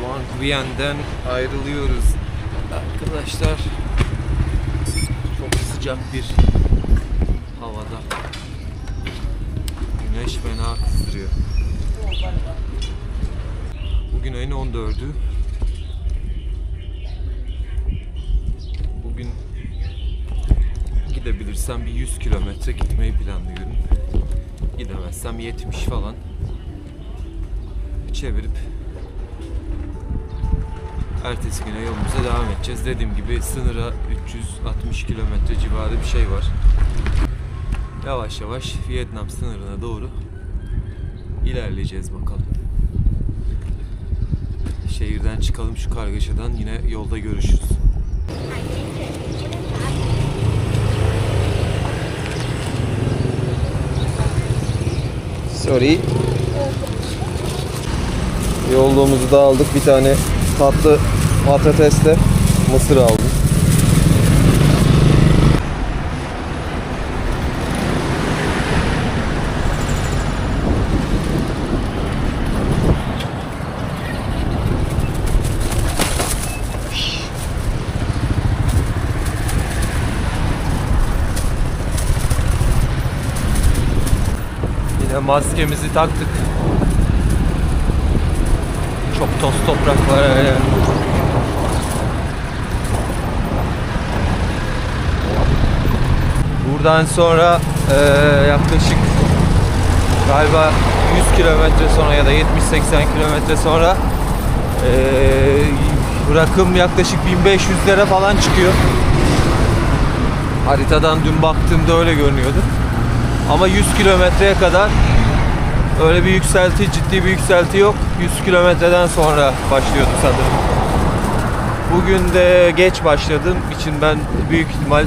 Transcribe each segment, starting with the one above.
Duan Nguyen'den ayrılıyoruz. Arkadaşlar çok sıcak bir havada. Güneş fena kızdırıyor. Bugün ayın 14'ü. Bugün gidebilirsem bir 100 kilometre gitmeyi planlıyorum. Gidemezsem 70 falan çevirip ertesi güne yolumuza devam edeceğiz. Dediğim gibi sınıra 360 kilometre civarı bir şey var. Yavaş yavaş Vietnam sınırına doğru ilerleyeceğiz bakalım. Şehirden çıkalım şu kargaşadan yine yolda görüşürüz. Sorry. Yolluğumuzu da aldık. Bir tane tatlı patatesle mısır aldım. Yine maskemizi taktık. Çok toz toprak var öyle. Buradan sonra eee, yaklaşık galiba 100 kilometre sonra ya da 70-80 kilometre sonra eee, rakım yaklaşık 1500'lere falan çıkıyor. Haritadan dün baktığımda öyle görünüyordu. Ama 100 kilometreye kadar öyle bir yükselti, ciddi bir yükselti yok. 100 kilometreden sonra başlıyordu sanırım. Bugün de geç başladığım için ben büyük ihtimal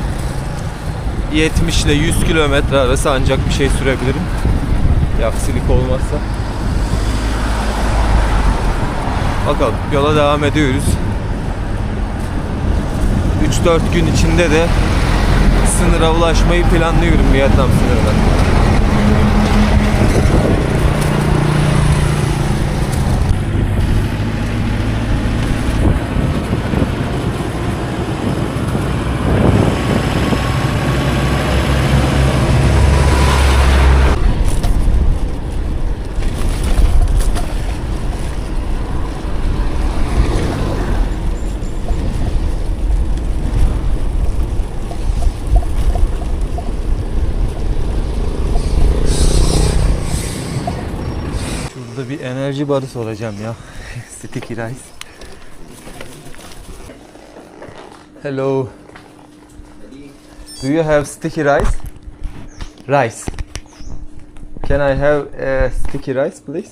70 ile 100 kilometre arası ancak bir şey sürebilirim. Bir olmazsa. Bakalım yola devam ediyoruz. 3-4 gün içinde de sınıra ulaşmayı planlıyorum Vietnam sınırına. Şurada enerji barı soracağım ya. Sticky rice. Hello. Do you have sticky rice? Rice. Can I have a sticky rice please?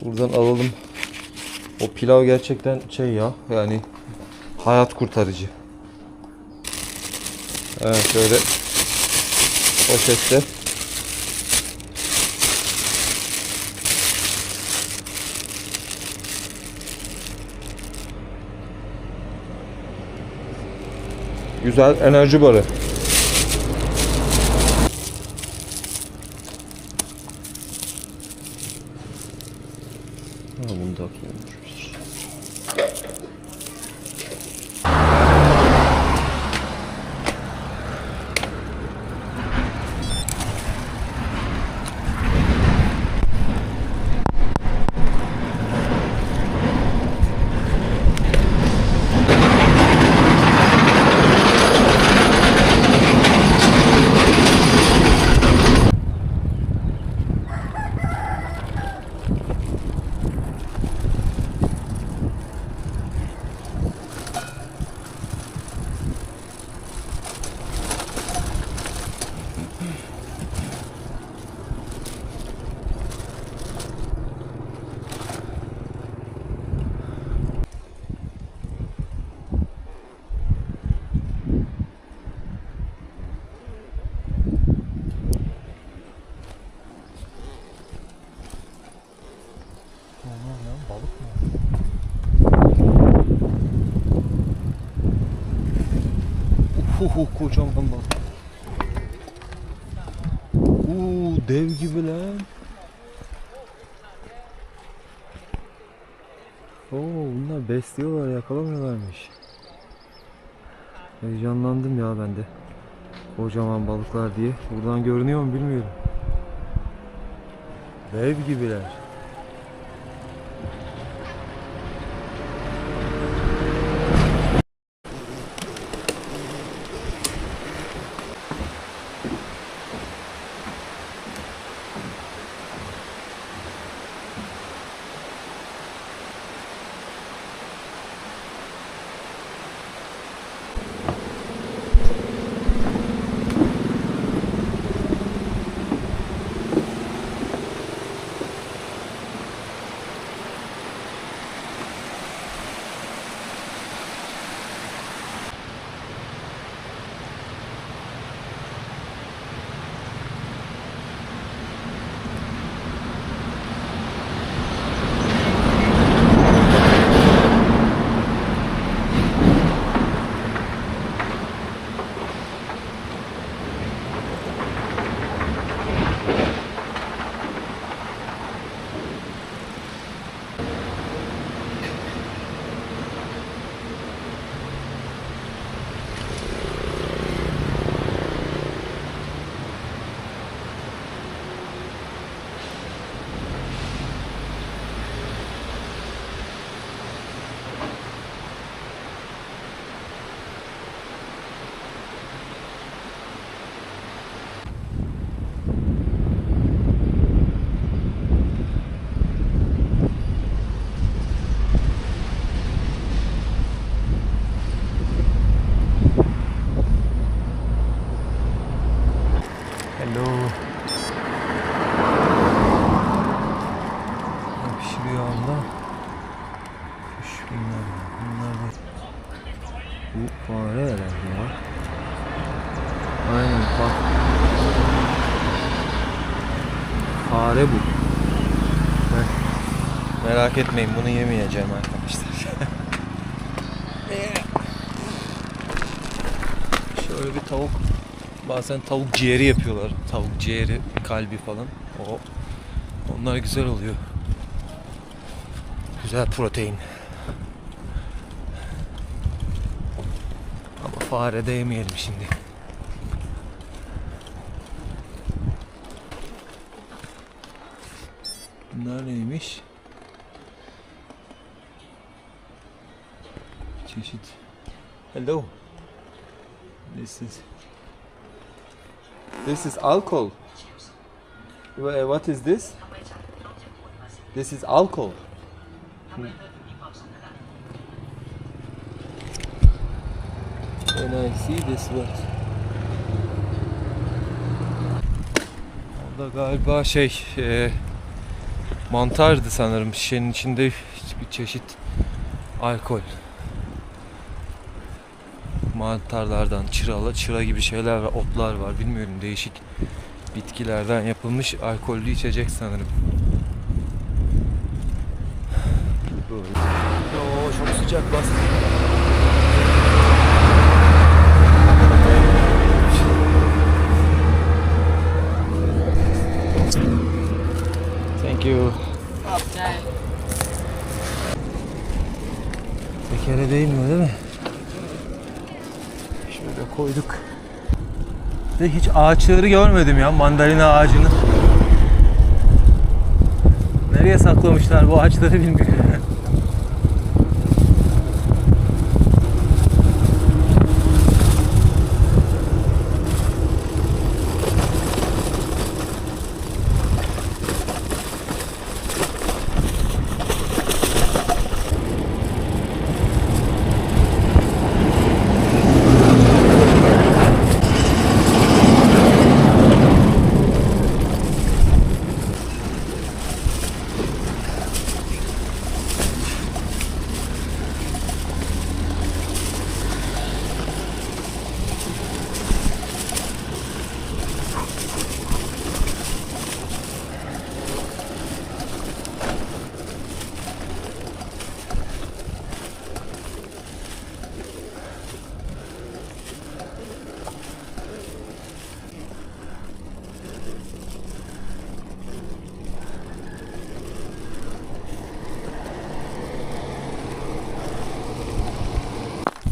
Buradan alalım. O pilav gerçekten şey ya yani hayat kurtarıcı. Evet şöyle poşette Güzel enerji barı. Ha, bunu da koymuş. Kocaman bak. Uuu dev gibi lan. Oo bunlar besliyorlar yakalamıyorlarmış. Heyecanlandım ya ben de. Kocaman balıklar diye. Buradan görünüyor mu bilmiyorum. Dev gibiler. Merak etmeyin bunu yemeyeceğim arkadaşlar. Şöyle bir tavuk Bazen tavuk ciğeri yapıyorlar. Tavuk ciğeri, kalbi falan. O onlar güzel oluyor. Güzel protein. Ama fare de yemeyelim şimdi. Bunlar neymiş? Çeşit. Hello. This is This is alcohol. Wha- What is this? This is alcohol. When I see this what? Orada galiba şey e, mantardı sanırım. Şişenin içinde bir çeşit alkol. Mantarlardan çıralı, çıra gibi şeyler var, otlar var. Bilmiyorum değişik bitkilerden yapılmış alkollü içecek sanırım. Böyle. Oo, çok sıcak bas. Thank you. Tekere değmiyor değil mi? Koyduk. De hiç ağaçları görmedim ya mandalina ağacını. Nereye saklamışlar bu ağaçları bilmiyorum.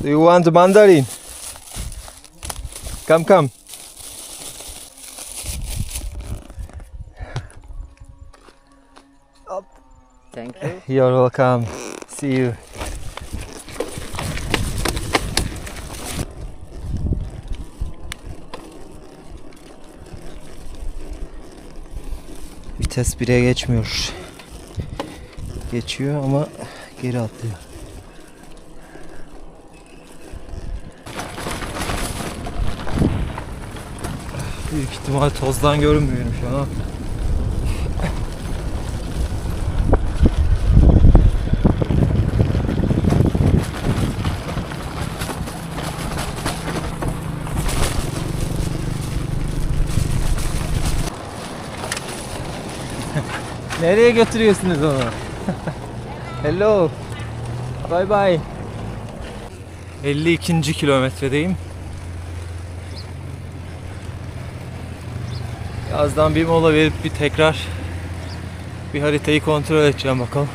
Do you want mandarin? Come, come. Thank you. You're welcome. See you. Vites 1'e geçmiyor. Geçiyor ama geri atlıyor. Büyük ihtimal tozdan görünmüyorum şu an. Nereye götürüyorsunuz onu? Hello. Bye bye. 52. kilometredeyim. Birazdan bir mola verip bir tekrar bir haritayı kontrol edeceğim bakalım.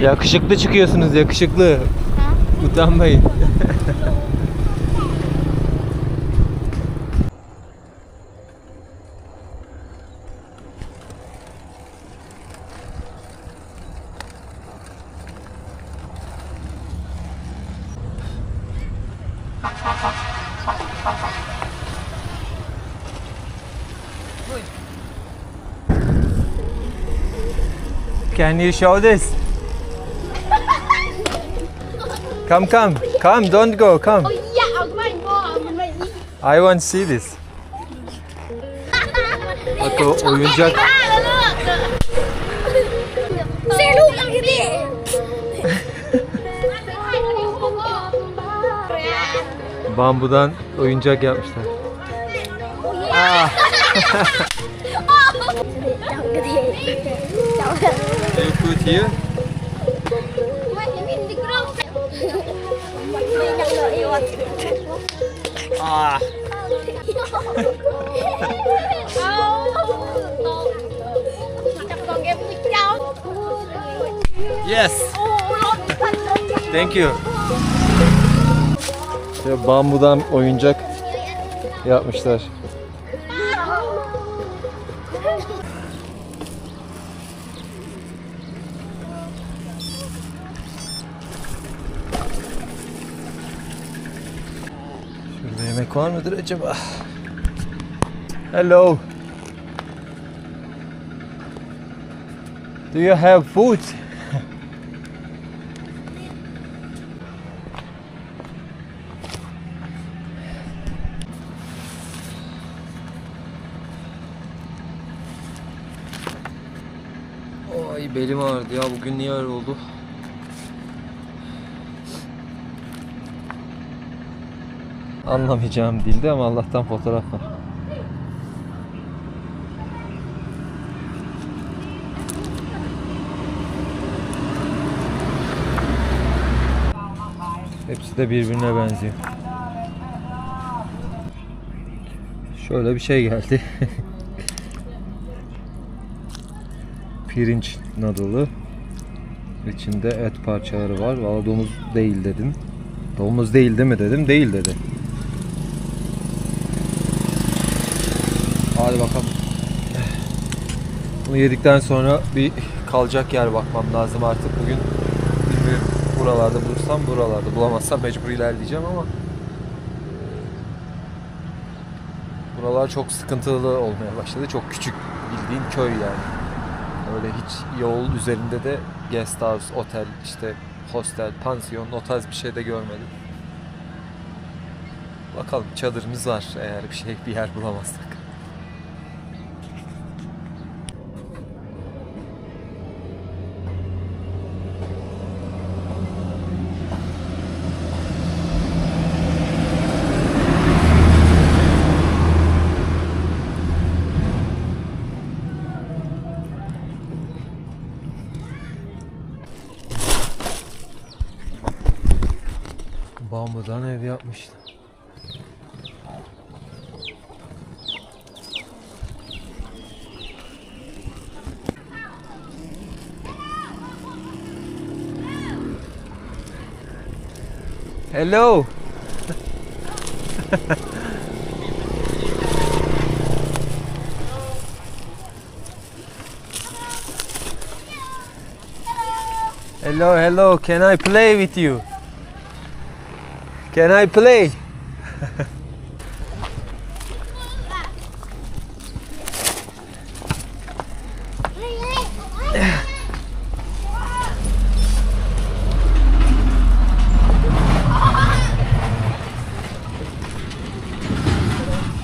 Yakışıklı çıkıyorsunuz yakışıklı. Utanmayın. Can you show this? Come, come, come, don't go, come. Đi. I want to see this. Bak o oyuncak cái gì? bambudan oyuncak yapmışlar. Ah, yêu anh. Ah. Yes. Thank you. Ya bambudan oyuncak yapmışlar. yemek var mıdır acaba? Hello. Do you have food? Ay belim ağrıdı ya bugün niye öyle oldu? Anlamayacağım dildi ama Allah'tan fotoğraf var. Hepsi de birbirine benziyor. Şöyle bir şey geldi. Pirinç nadılı. İçinde et parçaları var. Valla domuz değil dedim. Domuz değil değil mi dedim. Değil dedi. Hadi bakalım. Bunu yedikten sonra bir kalacak yer bakmam lazım artık bugün. Bilmiyorum buralarda bulursam buralarda bulamazsam mecbur ilerleyeceğim ama buralar çok sıkıntılı olmaya başladı. Çok küçük bildiğin köy yani. Öyle hiç yol üzerinde de guest house, otel, işte hostel, pansiyon o tarz bir şey de görmedim. Bakalım çadırımız var eğer bir şey bir yer bulamazsak. Hello. hello, hello. Can I play with you? Can I play?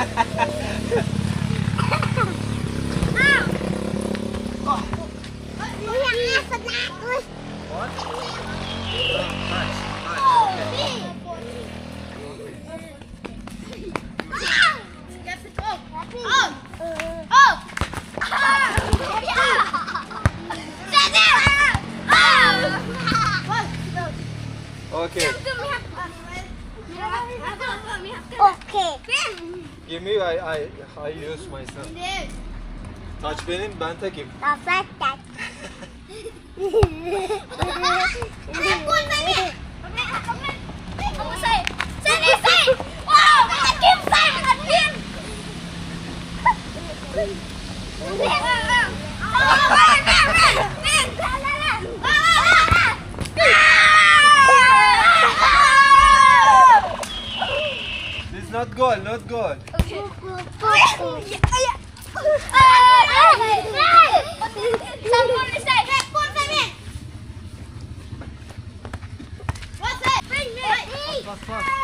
ha ha Okay. Give me I I I use myself. Taç benim. Ben xe Wow Mày not goal, not goal. Okay. Someone decide. Put them in. What's that? Bring me. Fast, fast.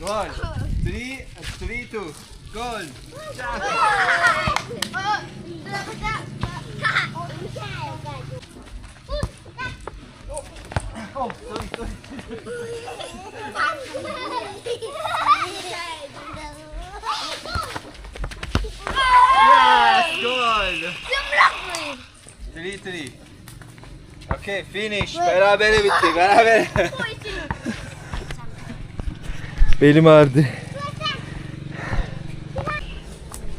Goal. Three, three two. Goal. Jack. Oh, sorry, sorry. Yes, goal. Three three. Okay, finish. Berabere bitti. Berabere. Belim ağrıdı.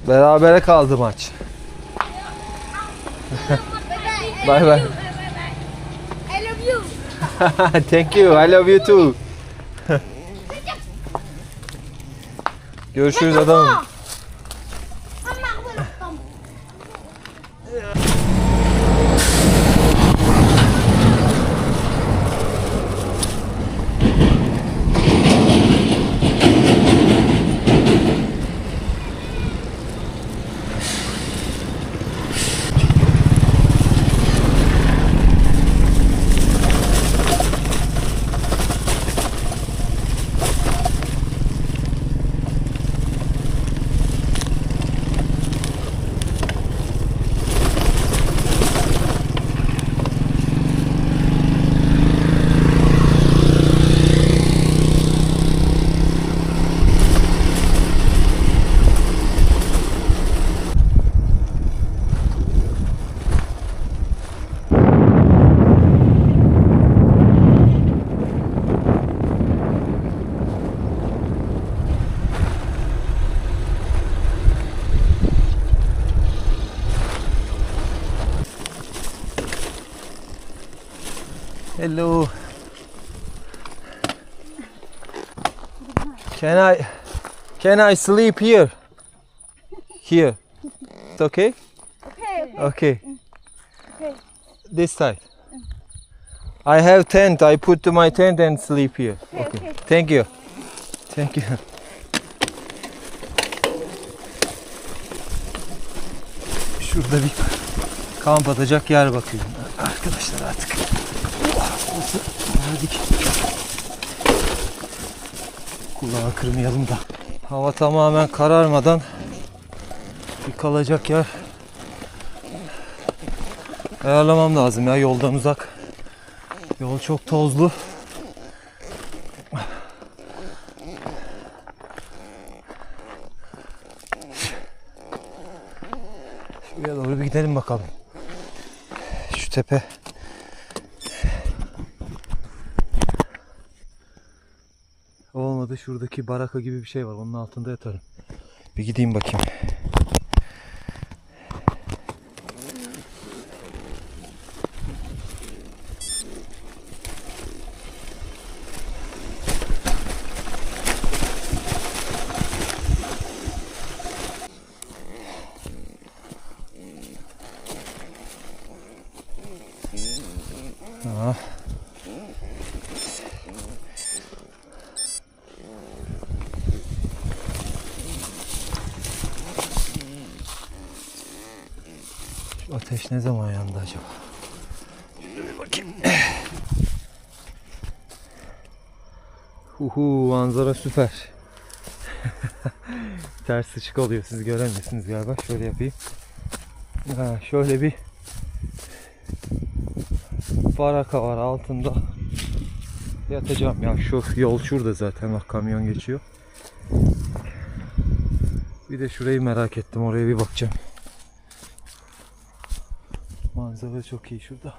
Berabere kaldı maç. Bye bye. I love you. Thank you. I love you too. Görüşürüz adamım. Hello. Can I can I sleep here? Here. It's okay? Okay, okay. Okay. Okay. This side. I have tent. I put my tent and sleep here. Okay, okay. Thank you. Thank you. Şurada bir kamp atacak yer bakıyorum. Arkadaşlar artık. Olsun. Verdik. Kulağı kırmayalım da. Hava tamamen kararmadan bir kalacak yer ayarlamam lazım ya yoldan uzak. Yol çok tozlu. Şuraya doğru bir gidelim bakalım. Şu tepe. Şuradaki baraka gibi bir şey var. Onun altında yatarım. Bir gideyim bakayım. Aa. Şu ateş ne zaman yandı acaba? Şöyle bir bakayım. Uhu manzara süper. Ters ışık oluyor siz göremiyorsunuz galiba. Şöyle yapayım. Ha, şöyle bir baraka var altında. Yatacağım ya şu yol şurada zaten bak kamyon geçiyor. Bir de şurayı merak ettim oraya bir bakacağım. Manzara çok iyi şurada.